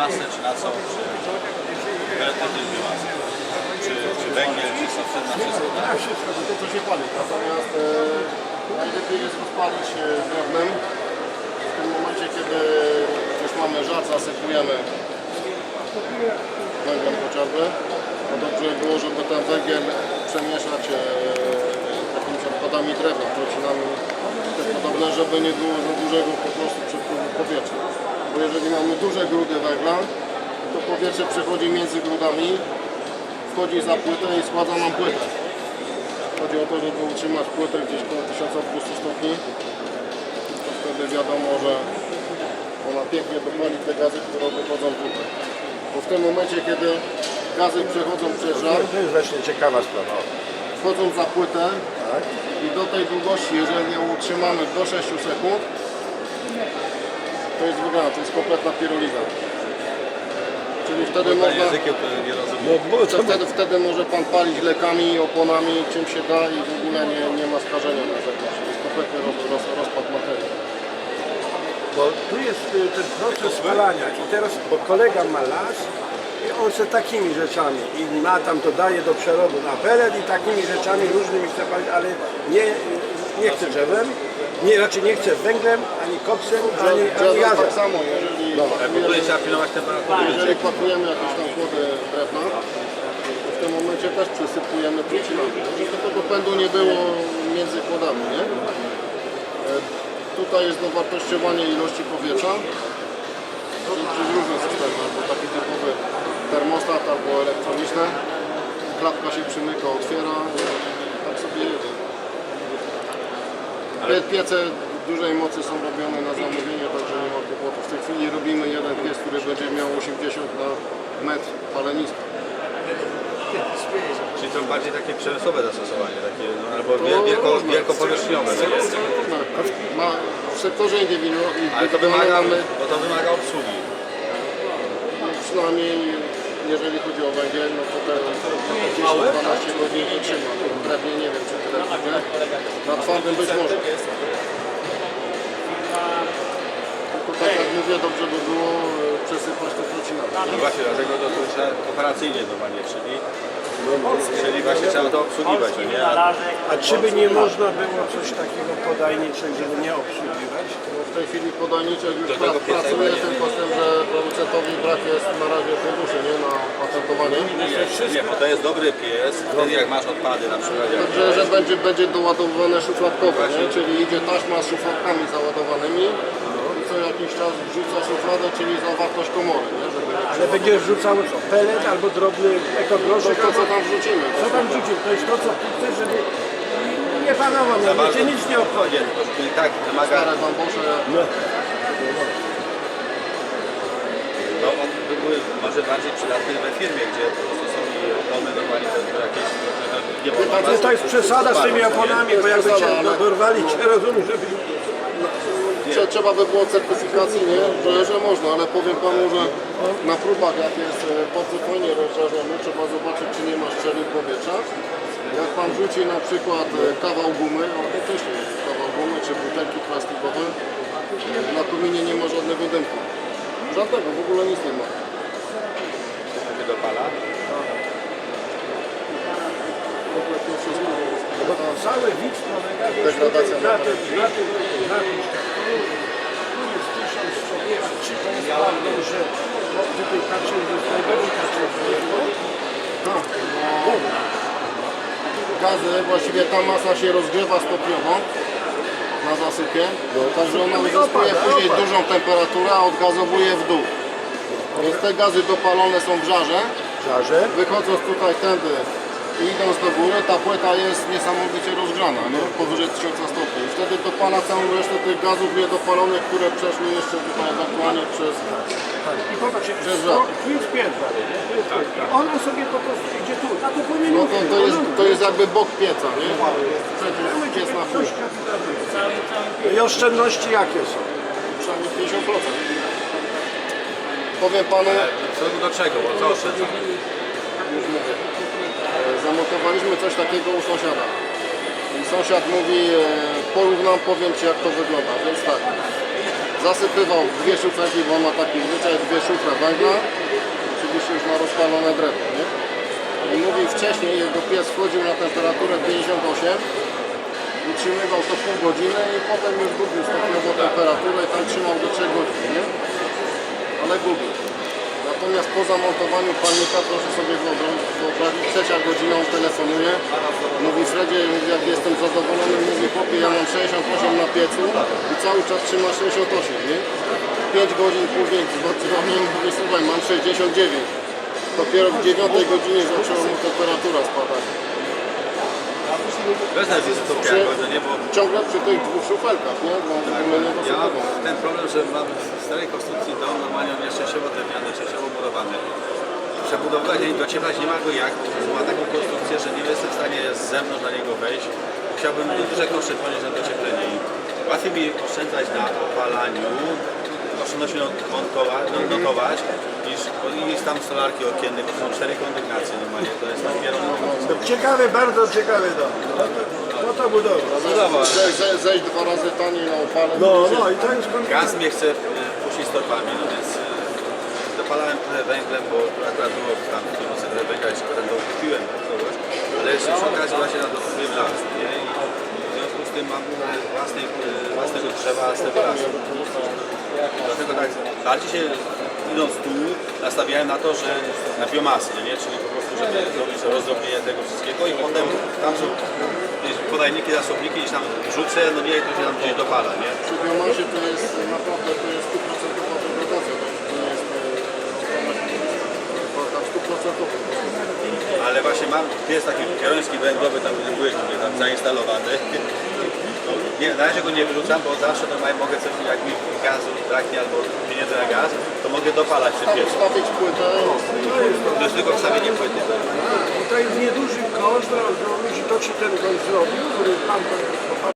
biomasę, czy na co? Czy? Czy, czy węgiel, czy sosy, na wszystko? tak? Na wszystko, to, co się pali. Natomiast e, najlepiej jest rozpalić e, drewnem. W tym momencie, kiedy już mamy żar, zasypujemy węglem chociażby. No dobrze by było, żeby ten węgiel przemieszać e, jakimiś odpadami drewna, trocinami podobne, żeby nie było za dużego po prostu przepływu powietrza. Bo jeżeli mamy duże grudy węgla, to powietrze przechodzi między grudami, wchodzi za płytę i składa nam płytę. Chodzi o to, żeby utrzymać płytę gdzieś koło 1200 stopni. To wtedy wiadomo, że ona pięknie dopali te gazy, które wychodzą tutaj. Bo w tym momencie, kiedy gazy przechodzą przez żar, To jest właśnie ciekawa sprawa. wchodzą za płytę Tak? I do tej długości, jeżeli ją utrzymamy do 6 sekund, to jest wygrana, to jest kompletna piroliza. Czyli wtedy można... językiem to nie rozumiem. No bo To wtedy, wtedy może Pan palić lekami, oponami, czym się da i w ogóle nie, nie ma skażenia na zewnątrz. To jest kompletny roz, roz, rozpad materii. Bo tu jest y, ten proces spalania i teraz, bo kolega ma las i on se takimi rzeczami i ma tam to daje do przerobu na pelet i takimi rzeczami różnymi chce palić, ale nie, nie chce drzewem, nie, raczej nie chce węglem, ani koksem, ani, ani Drzewem gazem. tak samo, jeżeli, Ale w ogóle pakujemy, trzeba pilnować temperatury. jeżeli pakujemy jakieś tam kłody drewna, to w tym momencie też przysypujemy trucinami, żeby tego pędu nie było między kłodami, nie? E, Tutaj jest dowartościowanie ilości powietrza systemach, albo taki termostat, albo elektroniczne. Klatka się przymyka, otwiera, tak sobie jedzie. Pie- Piece dużej mocy są robione na zamówienie, także nie ma kłopotu. W tej chwili robimy jeden piec, który będzie miał 80 na metr paleniska. Czyli to bardziej takie przemysłowe zastosowanie, takie, no, albo wiel- wielko, wielkopowierzchniowe. tak. Ma, w sektorze indywidualnym Ale to wymaga, bo to wymaga obsługi. przynajmniej jeżeli chodzi o węgiel, no to te 10-12 godzin wytrzyma. Drewnie nie wiem, czy tyle będzie. Na twardym być może. Tylko tak jak mówię, dobrze by było przesypać to trucinami. No właśnie, dlatego to, to trzeba operacyjnie normalnie, czyli, czyli właśnie trzeba to obsługiwać, no nie? A A czy by nie można było coś takiego podajniczego, żeby nie obsługiwać? No w tej chwili podajniczek już Do pra, tego pracuje, nie. tylko z tym, że producentowi brak jest na razie funduszy nie, na patentowanie. nie, nie, bo to jest dobry pies, wtedy jak masz odpady na przykład, jak Także, że będzie, będzie doładowywane szufladkowo, nie? czyli idzie taśma z szufladkami załadowanymi co jakiś czas wrzuca szufladę, czyli zawartość komory, nie? żeby Ale będzie wrzucał co? Pelet albo drobny ekogroszek? to co tam wrzucimy. Co tam rzucił? To jest to, co ty chcesz, żeby nie panował, no, cię nic nie obchodzi. I tak wymaga, Stare bambusze, No. no on by był może bardziej przydatny we firmie, gdzie po prostu są i opony to jakieś, nie to jest przesada z tymi oponami, bo jakby cię dorwali, cię rozumiem, żeby... Trze- Trzeba by było certyfikacji, nie? Że, że można, ale powiem Panu, że na próbach jak jest e, bardzo fajnie rozżarzony, trzeba zobaczyć czy nie ma szczelin powietrza. Jak Pan rzuci na przykład e, kawał gumy, autentycznie jest kawał gumy czy butelki plastikowe, e, na kominie nie ma żadnego dymku. Żadnego, w ogóle nic nie ma. Kompletnie wszystko. Bo cały widz polega Degradacja na tym, na tym, na tym, tu jest tysiąc człowieka, czy to jest prawdą, że tutaj że jest najbardziej Tak, no, gazy, właściwie ta masa się rozgrzewa stopniowo na zasypie, także ona uzyskuje później dużą temperaturę, a odgazowuje w dół. Więc te gazy dopalone są w żarze, żarze, wychodząc tutaj tędy idąc do góry, ta płyta jest niesamowicie rozgrzana, nie? powyżej 1000 stopni. I wtedy dopala całą resztę tych gazów niedopalonych, które przeszły jeszcze tutaj ewentualnie przez... i popatrz, Przez to, żar. tu jest piętro, i ona sobie po prostu idzie tu, a tu powinien No to, to, jest, to jest jakby bok pieca, nie? Przecież piec na pół, I oszczędności jakie są? przynajmniej 50%. Powiem Panu, Co do czego, bo co oszczędza? już mówię, zamontowaliśmy coś takiego u sąsiada. I sąsiad mówi, e, porównam, powiem Ci jak to wygląda. Więc tak, zasypywał dwie szufelki, bo on ma taki zwyczaj, dwie szufle węgla, oczywiście już na rozpalone drewno, nie? I mówi wcześniej jego pies wchodził na temperaturę 58, utrzymywał to pół godziny i potem już gubił stopniowo temperaturę i tam trzymał do 3 godzin, nie? Ale gubił. Natomiast po zamontowaniu palnika, proszę sobie wyobrazić, trzecia godzina on telefonuje, mówi Fredzie, jak jestem zadowolony, mówi chłopie, ja mam 68 na piecu i cały czas trzyma 68, nie? 5 godzin później dzwoni i mówi, słuchaj, mam 69. Dopiero w 9 godzinie zaczęła mu temperatura spadać. Bez to no nie, bo ciągle przy tych dwóch szufelkach, nie? Bo w ogóle nie ja mam ten problem, że mam w starej konstrukcji dom normalnie on jest częściowo drewniany, częściowo murowany. Przebudowywać i docieplać nie ma go jak, bo ma taką konstrukcję, że nie jestem w stanie z zewnątrz na niego wejść. Musiałbym duże koszty ponieść na docieplenie i łatwiej mi oszczędzać na opalaniu, oszczędności montować, no, notować, niż jest tam solarki okienne, to są cztery kondygnacje normalnie, to jest dopiero Ciekawy, bardzo ciekawy dom. No to budowa. budowa. Ze, ze, zejść dwa razy taniej na opale. No, się, no i to jest Gaz mnie chce e, puścić stopami, no więc dopalałem trochę węglem, bo akurat było tam w nocy trochę węgla, jeszcze potem to kupiłem, ale jeszcze przy okazji właśnie na dokupiłem las, nie? I w związku z tym mam e, własnej, własnego drzewa z tego lasu. Dlatego tak bardziej się idąc tu nastawiałem na to, że na biomasę, nie? czyli po prostu, żeby zrobić rozdrobnienie tego wszystkiego i potem tam są podajniki, zasobniki, gdzieś tam rzucę, no nie, to się tam gdzieś dopala, nie? Przy biomasie to jest naprawdę to jest 100% degradacja. To jest e, tam 100%. Ale właśnie mam, jest taki kieruński węglowy, tam mnie tam zainstalowany. Nie, na razie go nie wyrzucam, bo zawsze normalnie mogę coś, jak mi gazu braknie albo pieniędzy na gaz, to mogę dopalać przy piecu. wstawić płytę. To jest tylko wstawienie płyty. To jest nieduży koszt, no, ludzi to ci ten gość zrobił, który pan